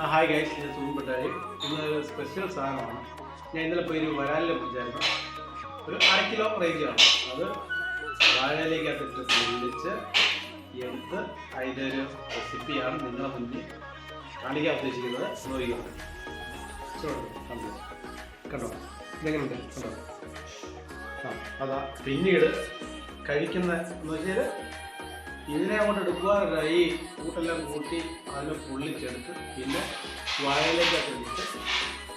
Hi guys ഇത് പട്ടാരി ഇന്ന് special സാധനമാണ്. ഞാൻ ഇന്നലെ പോയി ഒരു വരാലിനെ പിടിച്ചായിരുന്നു ഒരു അര കിലോ റേഞ്ചാണ് അത് വാഴയിലേക്കകത്തിട്ട് പൊള്ളിച്ച് എടുത്ത് അതിന്റെ ഒരു റെസിപ്പിയാണ് നിങ്ങളെ മുന്നിൽ കാണിക്കാൻ ഉദ്ദേശിക്കുന്നത്. ചോദിക്കും കണ്ടോ? കണ്ടോ? ഇതെങ്ങനെയുണ്ട്? കണ്ടോ? ആ അതാ പിന്നീട് കഴിക്കുന്ന എന്ന് വെച്ചാൽ ഇതിനെ അങ്ങോട്ട് എടുക്കുക ഈ കൂട്ടെല്ലാം കൂട്ടി അതിനെ പൊള്ളിച്ചെടുത്ത് പിന്നെ വയലേക്ക് ഇട്ട്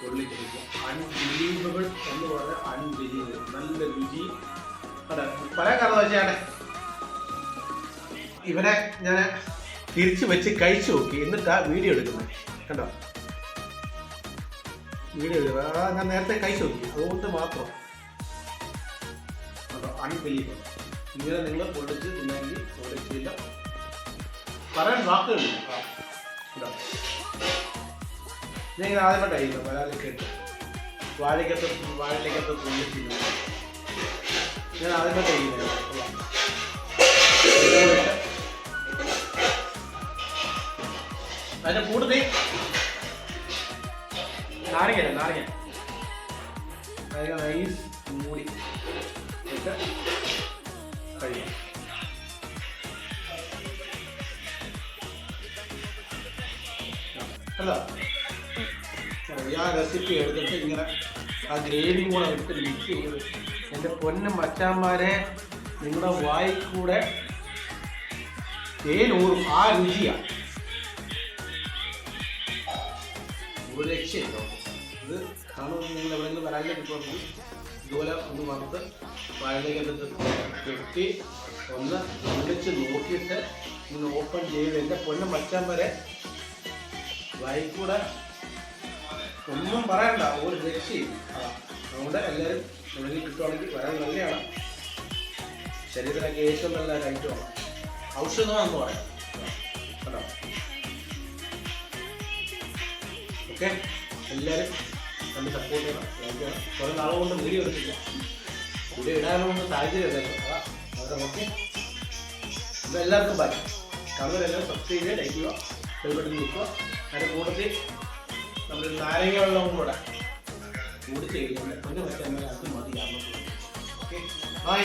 പൊള്ളിച്ചെടുക്കുക അൺബിലീവബിൾ എന്ന് പറഞ്ഞാൽ അൺബിലീവബിൾ നല്ല രുചി. അതെ പല കാരണം വെച്ചാൽ ഇവനെ ഞാൻ തിരിച്ചു വെച്ച് കഴിച്ചു നോക്കി. എന്നിട്ടാ വീഡിയോ എടുക്കുന്നത് കണ്ടോ? വീഡിയോ എടുക്കുക ആ ഞാൻ നേരത്തെ കഴിച്ചു നോക്കി. അതുകൊണ്ട് മാത്രം. കണ്ടോ അൺബിലീവബിൾ ഇങ്ങനെ നിങ്ങൾ പൊളിച്ച് ഇല്ലെങ്കിൽ പൊളിച്ചില്ല പറയാൻ വാക്കുകളില്ല. നിങ്ങൾ ആദ്യമേ കഴിയില്ല ഇട്ട്. വാഴയ്ക്കത്ത് വാഴയിലേക്കത്ത് പൊള്ളിച്ചില്ല ഞാൻ ആദ്യമേ കഴിയില്ല അതിന്റെ കൂടുതൽ നാരങ്ങ നാരങ്ങ. നാരങ്ങ നൈസ് മൂടി ഇട്ട്. കഴിയാം അല്ല ആ റെസിപ്പി എടുത്തിട്ട് ഇങ്ങനെ ആ ഗ്രേവിയും കൂടെ എടുത്ത് മിക്സ് ചെയ്ത് എന്റെ പൊന്നും മച്ചാന്മാരെ നിങ്ങളുടെ വായി കൂടെ തേനൂറും ആ രുചിയാണ് ഒരു രക്ഷയില്ല. ഇത് കാണുമ്പോൾ നിങ്ങൾ എവിടെയെങ്കിലും വരാനില്ല കിട്ടുമെങ്കിൽ ഇതുപോലെ ഒന്ന് വറുത്ത് വാഴയിലേക്കകത്ത് കെട്ടി ഒന്ന് ഒന്നിച്ച് നോക്കിയിട്ട് ഒന്ന് ഓപ്പൺ ചെയ്ത് എന്റെ പൊന്ന് മച്ചാൻ വരെ വായിക്കൂടെ ഒന്നും പറയണ്ട ഒരു രക്ഷയും അതാ അതുകൊണ്ട് എല്ലാവരും എവിടെയെങ്കിലും കിട്ടുവാണെങ്കിൽ വരാൻ നല്ലതാണ് ശരീരത്തിനൊക്കെ ഏറ്റവും നല്ല ഐറ്റമാണ് ഔഷധമാണെന്ന് പറയാം. ഓക്കെ? എല്ലാവരും കണ്ട് സപ്പോർട്ട് ചെയ്യണം. കുറേ നാളെ കൊണ്ട് വീഡിയോ എടുത്തില്ല. കൂടി ഇടാനുള്ള സാഹചര്യമല്ലോ ഓക്കെ അപ്പോൾ എല്ലാവർക്കും പറ്റും കാണുന്നവരെല്ലാം സബ്സ്ക്രൈബ് ചെയ്ത് ലൈക്ക് ചെയ്യുക ബെൽബട്ടൺ നിൽക്കുക അതിന്റെ കൂട്ടത്തിൽ നമ്മൾ നാരങ്ങ വെള്ളവും കൂടെ കൂടി ചെയ്യുന്നുണ്ട്. പിന്നെ പറ്റാൻ അത് മതി ഓക്കെ ബൈ